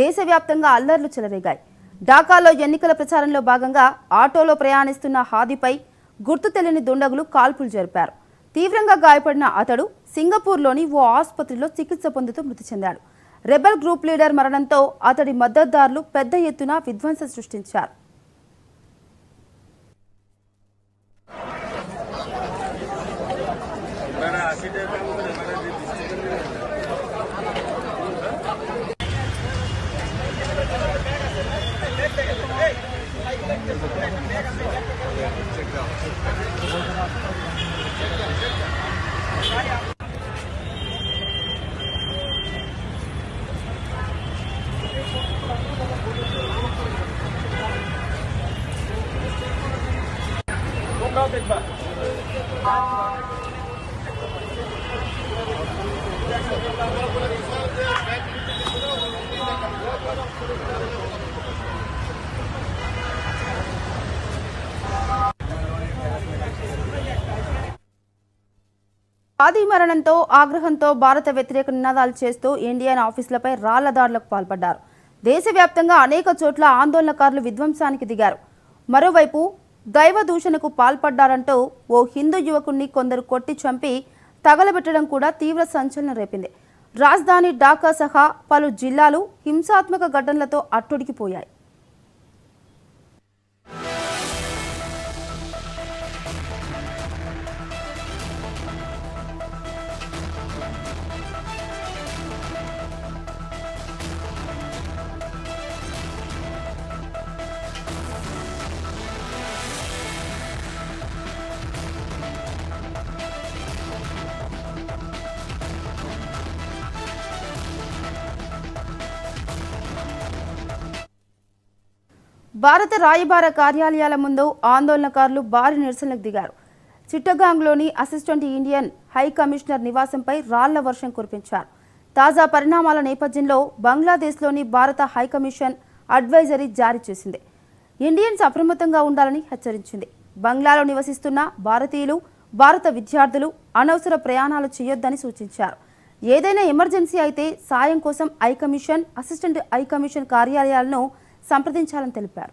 దేశవ్యాప్తంగా అల్లర్లు చెలరేగాయి. ఢాకాలో ఎన్నికల ప్రచారంలో భాగంగా ఆటోలో ప్రయాణిస్తున్న హాదీపై గుర్తు తెలియని దుండగులు కాల్పులు జరిపారు. తీవ్రంగా గాయపడిన అతడు సింగపూర్లోని ఓ ఆసుపత్రిలో చికిత్స పొందుతూ మృతి చెందాడు. రెబల్ గ్రూప్ లీడర్ మరణంతో అతడి మద్దతుదారులు పెద్ద ఎత్తున విధ్వంసం సృష్టించారు. Look out, big man. ఆది మరణంతో ఆగ్రహంతో భారత వ్యతిరేక నినాదాలు చేస్తూ ఇండియన్ ఆఫీసులపై రాళ్ళ దాడులకు పాల్పడ్డారు. దేశవ్యాప్తంగా అనేక చోట్ల ఆందోళనకారులు విధ్వంసానికి దిగారు. మరోవైపు దైవ దూషణకు పాల్పడ్డారంటూ ఓ హిందూ యువకుణ్ణి కొందరు కొట్టి చంపి తగలబెట్టడం కూడా తీవ్ర సంచలనం రేపింది. రాజధాని ఢాకా సహా పలు జిల్లాలు హింసాత్మక ఘటనలతో అట్టుడికిపోయాయి భారత రాయబార కార్యాలయాల ముందు ఆందోళనకారులు భారీ నిరసనలకు దిగారు. చిట్టగాంగ్లోని అసిస్టెంట్ ఇండియన్ హై కమిషనర్ నివాసంపై రాళ్ళ వర్షం కురిపించారు. తాజా పరిణామాల నేపథ్యంలో బంగ్లాదేశ్లోని భారత హై కమిషన్ అడ్వైజరీ జారీ చేసింది. ఇండియన్స్ అప్రమత్తంగా ఉండాలని హెచ్చరించింది. బంగ్లాలో నివసిస్తున్న భారతీయులు భారత విద్యార్థులు అనవసర ప్రయాణాలు చేయొద్దని సూచించారు. ఏదైనా ఎమర్జెన్సీ అయితే సాయం కోసం high commission assistant high commission కార్యాలయాలను సంప్రదించాలని తెలిపారు.